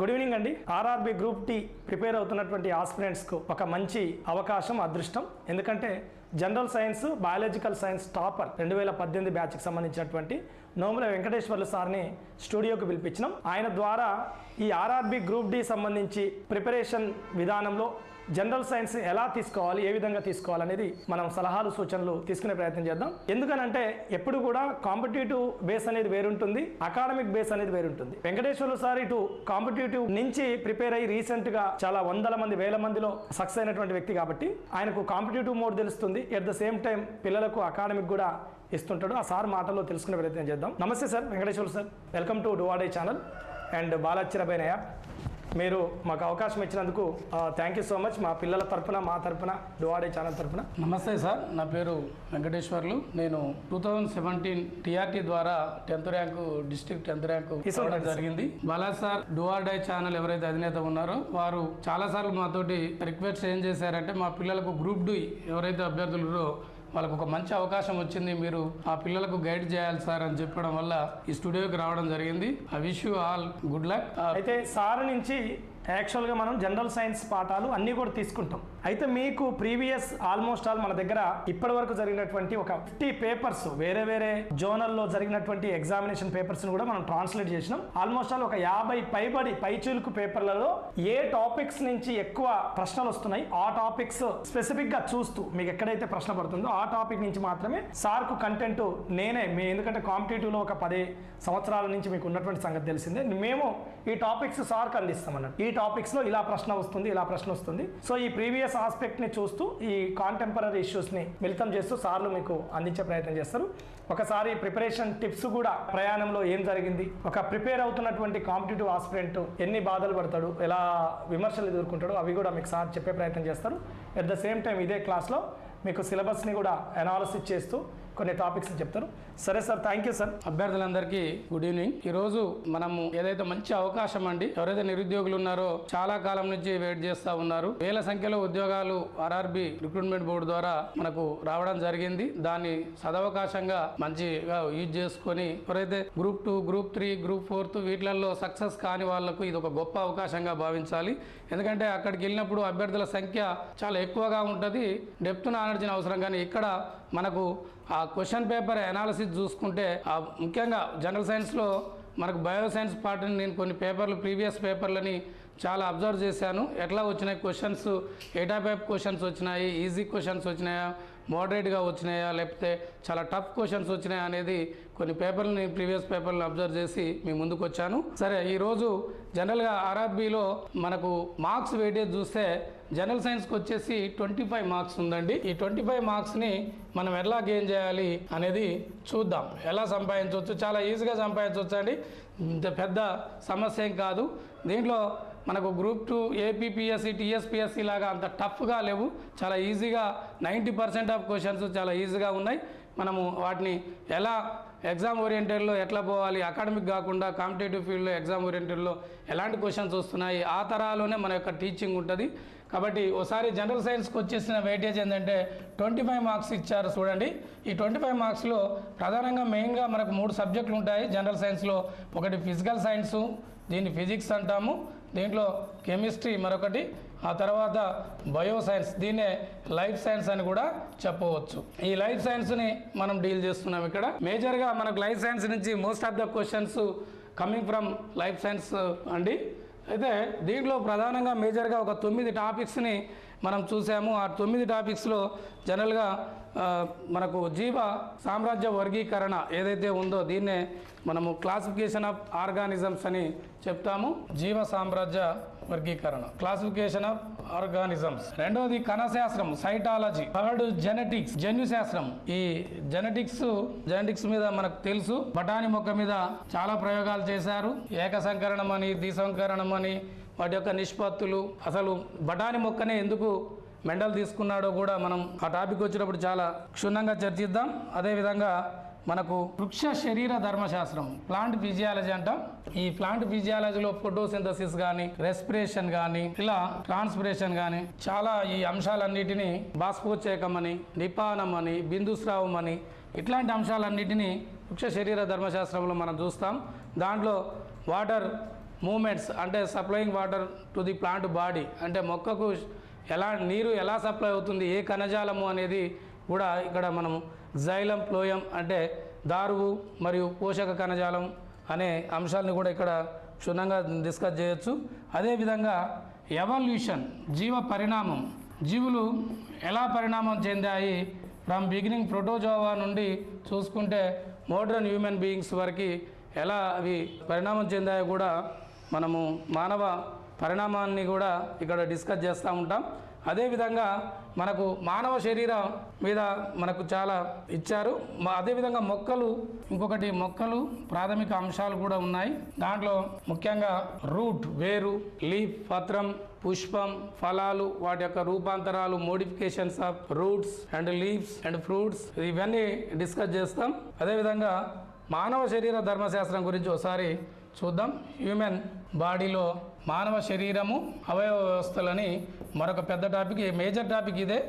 Good evening అండి. RRB group D prepare అవుతున్నటువంటి ఆస్పిరెంట్స్కు ఒక మంచి అవకాశం అదృష్టం. ఎందుకంటే general science biological science topper రెండు వేల పద్దెనిమిది బ్యాచ్కి సంబంధించినటువంటి నోముల వెంకటేశ్వర్లు సార్ని స్టూడియోకి పిలిపించినాం. ఆయన ద్వారా ఈ ఆర్ఆర్బి గ్రూప్ డి సంబంధించి ప్రిపరేషన్ విధానంలో జనరల్ సైన్స్ ఎలా తీసుకోవాలి ఏ విధంగా తీసుకోవాలనేది మనం సలహాలు సూచనలు తీసుకునే ప్రయత్నం చేద్దాం. ఎందుకనంటే ఎప్పుడు కూడా కాంపిటేటివ్ బేస్ అనేది వేరుంటుంది అకాడమిక్ బేస్ అనేది వేరుంటుంది. వెంకటేశ్వర్లు సార్ ఇటు కాంపిటేటివ్ నుంచి ప్రిపేర్ అయ్యి రీసెంట్గా చాలా వందల మంది వేల మందిలో సక్సెస్ అయినటువంటి వ్యక్తి కాబట్టి ఆయనకు కాంపిటేటివ్ మోడ్ తెలుస్తుంది. ఎట్ ద సేమ్ టైం పిల్లలకు అకాడమిక్ కూడా ఇస్తుంటాడు. ఆ సార్ మాటల్లో తెలుసుకునే ప్రయత్నం చేద్దాం. నమస్తే sir Venkateswarlu sir. Welcome to డువాడే channel and బాలాచ్చిరబైన యాప్ మీరు మాకు అవకాశం ఇచ్చినందుకు థ్యాంక్ యూ సో మచ్ మా పిల్లల తరపున మా తరపున డువాడే ఛానల్ తరపున. నమస్తే సార్ నా పేరు వెంకటేశ్వర్లు. నేను టూ థౌజండ్ సెవెంటీన్ టీఆర్టీ ద్వారా tenth rank district tenth rank. రావడం జరిగింది. బాలా సార్ డై ఛానల్ ఎవరైతే అధినేత ఉన్నారో వారు చాలా సార్లు మాతోటి రిక్వెస్ట్ ఏం చేశారంటే మా పిల్లలకు గ్రూప్ డి ఎవరైతే అభ్యర్థులు వాళ్ళకు ఒక మంచి అవకాశం వచ్చింది. మీరు ఆ పిల్లలకు గైడ్ చేయాలి సార్ అని చెప్పడం వల్ల ఈ స్టూడియోకి రావడం జరిగింది. I wish you all good luck. అయితే సార్ నుంచి యాక్చువల్గా మనం జనరల్ సైన్స్ పాఠాలు అన్నీ కూడా తీసుకుంటాం. అయితే మీకు ప్రీవియస్ ఆల్మోస్ట్ ఆల్ మన దగ్గర ఇప్పటి వరకు జరిగినటువంటి ఒక ఫిఫ్టీ పేపర్స్ వేరే వేరే జోనల్లో జరిగినటువంటి ఎగ్జామినేషన్ పేపర్స్ కూడా మనం ట్రాన్స్లేట్ చేసినాం. ఆల్మోస్ట్ ఆల్ ఒక యాభై పైబడి పైచూలుకు పేపర్లలో ఏ టాపిక్స్ నుంచి ఎక్కువ ప్రశ్నలు వస్తున్నాయి ఆ టాపిక్స్ స్పెసిఫిక్గా చూస్తూ మీకు ఎక్కడైతే ప్రశ్న పడుతుందో ఆ టాపిక్ నుంచి మాత్రమే సార్కు కంటెంట్ నేనే మీ ఎందుకంటే కాంపిటేటివ్లో ఒక పది సంవత్సరాల నుంచి మీకు ఉన్నటువంటి సంగతి తెలిసిందే. మేము ఈ టాపిక్స్ సార్కు అందిస్తాం అన్నట్టు. ఈ టాపిక్స్లో ఇలా ప్రశ్న వస్తుంది ఇలా ప్రశ్న వస్తుంది. సో ఈ ప్రీవియస్ ఆస్పెక్ట్ని చూస్తూ ఈ కాంటెంపరీ ఇష్యూస్ని మిళితం చేస్తూ సార్లు మీకు అందించే ప్రయత్నం చేస్తారు. ఒకసారి ప్రిపరేషన్ టిప్స్ కూడా ప్రయాణంలో ఏం జరిగింది? ఒక ప్రిపేర్ అవుతున్నటువంటి కాంపిటేటివ్ ఆస్పిరెంట్ ఎన్ని బాధలు పడతాడు? ఎలా విమర్శలు ఎదుర్కొంటాడు అవి కూడా మీకు సార్ చెప్పే ప్రయత్నం చేస్తారు. ఎట్ ద సేమ్ టైం ఇదే క్లాస్లో మీకు సిలబస్ని కూడా అనాలసిస్ చేస్తూ కొన్ని టాపిక్స్ చెప్తారు. సరే సార్ థ్యాంక్ యూ సార్ అభ్యర్థులందరికీ గుడ్ ఈవినింగ్. ఈరోజు మనము ఏదైతే మంచి అవకాశం అండి ఎవరైతే నిరుద్యోగులు ఉన్నారో చాలా కాలం నుంచి వెయిట్ చేస్తూ ఉన్నారు. వేల సంఖ్యలో ఉద్యోగాలు ఆర్ఆర్బి రిక్రూట్మెంట్ బోర్డు ద్వారా మనకు రావడం జరిగింది. దాన్ని సదవకాశంగా మంచిగా యూజ్ చేసుకొని ఎవరైతే group two group three group fourth వీటిలలో success కాని వాళ్ళకు ఇది ఒక గొప్ప అవకాశంగా భావించాలి. ఎందుకంటే అక్కడికి వెళ్ళినప్పుడు అభ్యర్థుల సంఖ్య చాలా ఎక్కువగా ఉంటుంది. డెప్త్ నాలెడ్జ్ అవసరం కానీ ఇక్కడ మనకు ఆ క్వశ్చన్ పేపర్ అనాలిసిస్ చూసుకుంటే ఆ ముఖ్యంగా జనరల్ సైన్స్లో మనకు బయో సైన్స్ పార్ట్ని నేను కొన్ని పేపర్లు ప్రీవియస్ పేపర్లని చాలా అబ్జర్వ్ చేశాను. ఎట్లా వచ్చినాయి క్వశ్చన్స్? ఏ టైప్ క్వశ్చన్స్ వచ్చినాయి ఈజీ క్వశ్చన్స్ వచ్చినాయా? మోడరేట్గా వచ్చినాయా లేకపోతే చాలా టఫ్ క్వశ్చన్స్ వచ్చినాయా అనేది కొన్ని పేపర్లు ప్రీవియస్ పేపర్లు అబ్జర్వ్ చేసి మీ ముందుకు వచ్చాను సరే ఈరోజు జనరల్గా ఆర్ఆర్బిలో మనకు మార్క్స్ వెయిటేజ్ చూస్తే జనరల్ సైన్స్కి వచ్చేసి ట్వంటీ ఫైవ్ మార్క్స్ ఉందండి. ఈ ట్వంటీ ఫైవ్ మార్క్స్ని మనం ఎలా గెయిన్ చేయాలి అనేది చూద్దాం. ఎలా సంపాదించవచ్చు? చాలా ఈజీగా సంపాదించవచ్చు అండి ఇంత పెద్ద సమస్య ఏం కాదు. దీంట్లో మనకు గ్రూప్ టూ ఏపీపీఎస్సి టీఎస్పిఎస్సి లాగా అంత టఫ్గా లేవు. చాలా ఈజీగా నైంటీ పర్సెంట్ ఆఫ్ క్వశ్చన్స్ చాలా ఈజీగా ఉన్నాయి. మనము వాటిని ఎలా ఎగ్జామ్ ఓరియంటెడ్లో ఎట్లా పోవాలి అకాడమిక్ కాకుండా కాంపిటేటివ్ ఫీల్డ్లో ఎగ్జామ్ ఓరియంటెడ్లో ఎలాంటి క్వశ్చన్స్ వస్తున్నాయి ఆ తరాలోనే మన యొక్క టీచింగ్ ఉంటుంది. కాబట్టి ఒకసారి జనరల్ సైన్స్కి వచ్చేసిన వెయిటేజ్ ఏంటంటే ట్వంటీ ఫైవ్ మార్క్స్ ఇచ్చారు చూడండి. ఈ ట్వంటీ ఫైవ్ మార్క్స్లో ప్రధానంగా మెయిన్గా మనకు మూడు సబ్జెక్టులు ఉంటాయి. జనరల్ సైన్స్లో ఒకటి ఫిజికల్ సైన్సు దీన్ని ఫిజిక్స్ అంటాము. దీంట్లో కెమిస్ట్రీ మరొకటి ఆ తర్వాత బయో సైన్స్ దీన్నే లైఫ్ సైన్స్ అని కూడా చెప్పవచ్చు. ఈ లైఫ్ సైన్స్ని మనం డీల్ చేస్తున్నాం ఇక్కడ. మేజర్గా మనకు లైఫ్ సైన్స్ నుంచి most of the questions coming from life science అండి. అయితే దీంట్లో ప్రధానంగా మేజర్గా ఒక తొమ్మిది టాపిక్స్ని మనం చూసాము. ఆ తొమ్మిది టాపిక్స్లో జనరల్గా మనకు జీవ సామ్రాజ్య వర్గీకరణ ఏదైతే ఉందో దీన్నే మనము క్లాసిఫికేషన్ ఆఫ్ ఆర్గానిజమ్స్ అని చెప్తాము. జీవ సామ్రాజ్య వర్గీకరణ. క్లాసిఫికేషన్ ఆఫ్ ఆర్గానిజమ్స్ రెండవది కణశాస్త్రం సైటాలజీ థర్డ్ జెనెటిక్స్ జన్యు శాస్త్రం ఈ జెనెటిక్స్ జెనెటిక్స్ మీద మనకు తెలుసు. బఠానీ మొక్క మీద చాలా ప్రయోగాలు చేశారు. ఏక సంకరణం అని ద్విసంకరణం అని వాటి యొక్క నిష్పత్తులు. అసలు బఠానీ మొక్కనే ఎందుకు మెండల్ తీసుకున్నాడో కూడా మనం ఆ టాపిక్ వచ్చినప్పుడు చాలా క్షుణ్ణంగా చర్చిద్దాం. అదేవిధంగా మనకు వృక్ష శరీర ధర్మశాస్త్రం ప్లాంట్ ఫిజియాలజీ అంటాం. ఈ ప్లాంట్ ఫిజియాలజీలో ఫోటోసింథసిస్ కానీ రెస్పిరేషన్ కానీ ఇలా ట్రాన్స్పిరేషన్ కానీ చాలా ఈ అంశాలన్నిటినీ బాష్పోచ్చేకం అని నిపానం అని బిందుస్రావం అని ఇట్లాంటి అంశాలన్నిటినీ వృక్ష శరీర ధర్మశాస్త్రంలో మనం చూస్తాం. దాంట్లో వాటర్ మూమెంట్స్ అంటే supplying water to the plant body అంటే మొక్కకు ఎలా నీరు ఎలా సప్లై అవుతుంది ఏ కణజాలము అనేది కూడా ఇక్కడ మనము జైలం ప్లోయం అంటే దారువు మరియు పోషక కణజాలం అనే అంశాలను కూడా ఇక్కడ క్షుణ్ణంగా డిస్కస్ చేయొచ్చు. అదేవిధంగా ఎవల్యూషన్ జీవ పరిణామం జీవులు ఎలా పరిణామం చెందాయి? ఫ్రమ్ బిగినింగ్ ప్రోటోజోవా నుండి చూసుకుంటే మోడర్న్ హ్యూమన్ బీయింగ్స్ వరకు ఎలా అవి పరిణామం చెందాయో కూడా మనము మానవ పరిణామాన్ని కూడా ఇక్కడ డిస్కస్ చేస్తూ ఉంటాం. అదేవిధంగా మనకు మానవ శరీరం మీద మనకు చాలా ఇచ్చారు. అదేవిధంగా మొక్కలు ఇంకొకటి మొక్కలు ప్రాథమిక అంశాలు కూడా ఉన్నాయి. దాంట్లో ముఖ్యంగా రూట్ వేరు లీఫ్ పత్రం పుష్పం ఫలాలు వాటి యొక్క రూపాంతరాలు modifications of roots and leaves and fruits ఇవన్నీ డిస్కస్ చేస్తాం. అదేవిధంగా మానవ శరీర ధర్మశాస్త్రం గురించి ఒకసారి చూద్దాం. హ్యూమన్ బాడీలో మానవ శరీరము అవయవ వ్యవస్థలని మరొక పెద్ద టాపిక్ మేజర్ టాపిక్ ఇదే?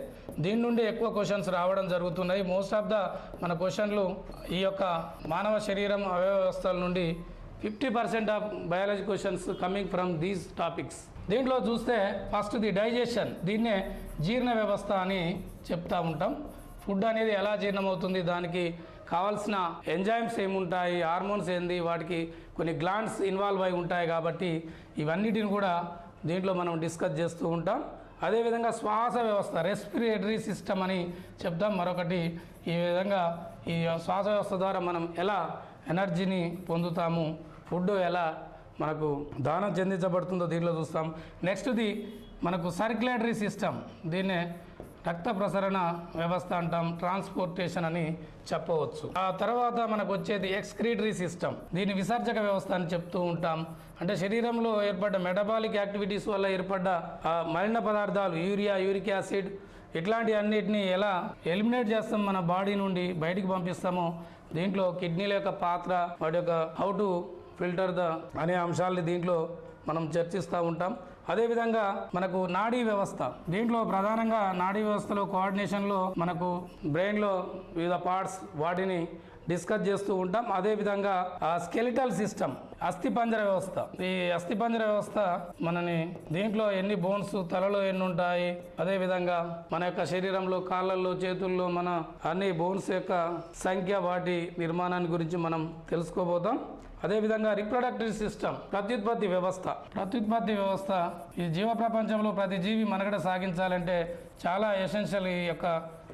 దీని నుండి ఎక్కువ క్వశ్చన్స్ రావడం జరుగుతున్నాయి. మోస్ట్ ఆఫ్ ద మన క్వశ్చన్లు ఈ యొక్క మానవ శరీరం అవయవ వ్యవస్థల నుండి fifty percent of biology questions coming from these topics. దీంట్లో చూస్తే ఫస్ట్ ది డైజెషన్ దీన్నే జీర్ణ వ్యవస్థ అని చెప్తా ఉంటాం. ఫుడ్ అనేది ఎలా జీర్ణమవుతుంది? దానికి కావాల్సిన ఎంజైమ్స్ ఏముంటాయి హార్మోన్స్ ఏంది వాటికి కొన్ని గ్లాండ్స్ ఇన్వాల్వ్ అయి ఉంటాయి కాబట్టి ఇవన్నిటిని కూడా దీంట్లో మనం డిస్కస్ చేస్తూ ఉంటాం. అదేవిధంగా శ్వాస వ్యవస్థ రెస్పిరేటరీ సిస్టమ్ అని చెప్తాం మరొకటి. ఈ విధంగా ఈ శ్వాస వ్యవస్థ ద్వారా మనం ఎలా ఎనర్జీని పొందుతాము ఫుడ్ ఎలా మనకు దానం చెందించబడుతుందో దీనిలో చూస్తాం. నెక్స్ట్ది మనకు సర్క్యులేటరీ సిస్టమ్ దీన్నే రక్త ప్రసరణ వ్యవస్థ అంటాం ట్రాన్స్పోర్టేషన్ అని చెప్పవచ్చు. ఆ తర్వాత మనకు వచ్చేది ఎక్స్క్రీటరీ సిస్టమ్ దీని విసర్జక వ్యవస్థ అని చెప్తూ ఉంటాం. అంటే శరీరంలో ఏర్పడ్డ మెటబాలిక్ యాక్టివిటీస్ వల్ల ఏర్పడ్డ ఆ మలిన పదార్థాలు యూరియా యూరిక్ యాసిడ్ ఇట్లాంటి అన్నిటిని ఎలా ఎలిమినేట్ చేస్తాం మన బాడీ నుండి బయటికి పంపిస్తామో దీంట్లో కిడ్నీల యొక్క పాత్ర వాటి యొక్క హౌ టు ఫిల్టర్ ద అనే అంశాలని దీంట్లో మనం చర్చిస్తూ ఉంటాం. అదేవిధంగా మనకు నాడీ వ్యవస్థ. దీంట్లో ప్రధానంగా నాడీ వ్యవస్థలో కోఆర్డినేషన్లో మనకు బ్రెయిన్లో వివిధ పార్ట్స్ వాటిని డిస్కస్ చేస్తూ ఉంటాం. అదేవిధంగా ఆ స్కెలిటల్ సిస్టమ్ అస్థిపంజర వ్యవస్థ. ఈ అస్థిపంజర వ్యవస్థ మనని దీంట్లో ఎన్ని బోన్స్ తలలో ఎన్ని ఉంటాయి అదేవిధంగా మన యొక్క శరీరంలో కాళ్ళల్లో చేతుల్లో మన అన్ని బోన్స్ యొక్క సంఖ్య వాటి నిర్మాణాన్ని గురించి మనం తెలుసుకోబోతాం. అదేవిధంగా రిప్రొడక్టివ్ సిస్టమ్ ప్రత్యుత్పత్తి వ్యవస్థ. ప్రత్యుత్పత్తి వ్యవస్థ ఈ జీవ ప్రపంచంలో ప్రతి జీవి మనగడ సాగించాలంటే చాలా ఎసెన్షియల్ ఈ యొక్క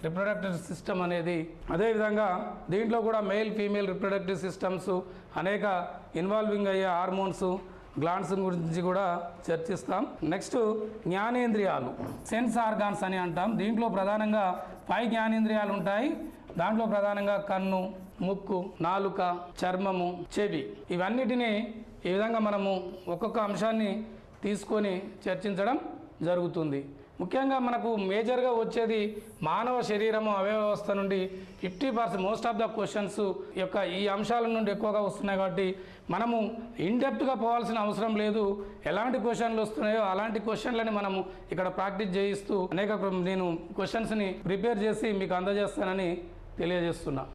రిప్రొడక్టివ్ సిస్టమ్ అనేది. అదేవిధంగా దీంట్లో కూడా మెయిల్ ఫీమేల్ రిప్రొడక్టివ్ సిస్టమ్స్ అనేక ఇన్వాల్వింగ్ అయ్యే హార్మోన్స్ గ్లాండ్స్ గురించి కూడా చర్చిస్తాం. నెక్స్ట్ జ్ఞానేంద్రియాలు. సెన్స్ ఆర్గాన్స్ అని అంటాం. దీంట్లో ప్రధానంగా ఫైవ్ జ్ఞానేంద్రియాలు ఉంటాయి. దాంట్లో ప్రధానంగా కన్ను ముక్కు నాలుక చర్మము చెవి ఇవన్నిటిని ఈ విధంగా మనము ఒక్కొక్క అంశాన్ని తీసుకొని చర్చించడం జరుగుతుంది. ముఖ్యంగా మనకు మేజర్గా వచ్చేది మానవ శరీరము అవయవస్థ నుండి fifty percent most of the questions యొక్క ఈ అంశాల నుండి ఎక్కువగా వస్తున్నాయి కాబట్టి మనము ఇన్డెప్త్గా పోవాల్సిన అవసరం లేదు. ఎలాంటి క్వశ్చన్లు వస్తున్నాయో అలాంటి క్వశ్చన్లని మనము ఇక్కడ ప్రాక్టీస్ చేయిస్తూ అనేక నేను క్వశ్చన్స్ని ప్రిపేర్ చేసి మీకు అందజేస్తానని తెలియజేస్తున్నా.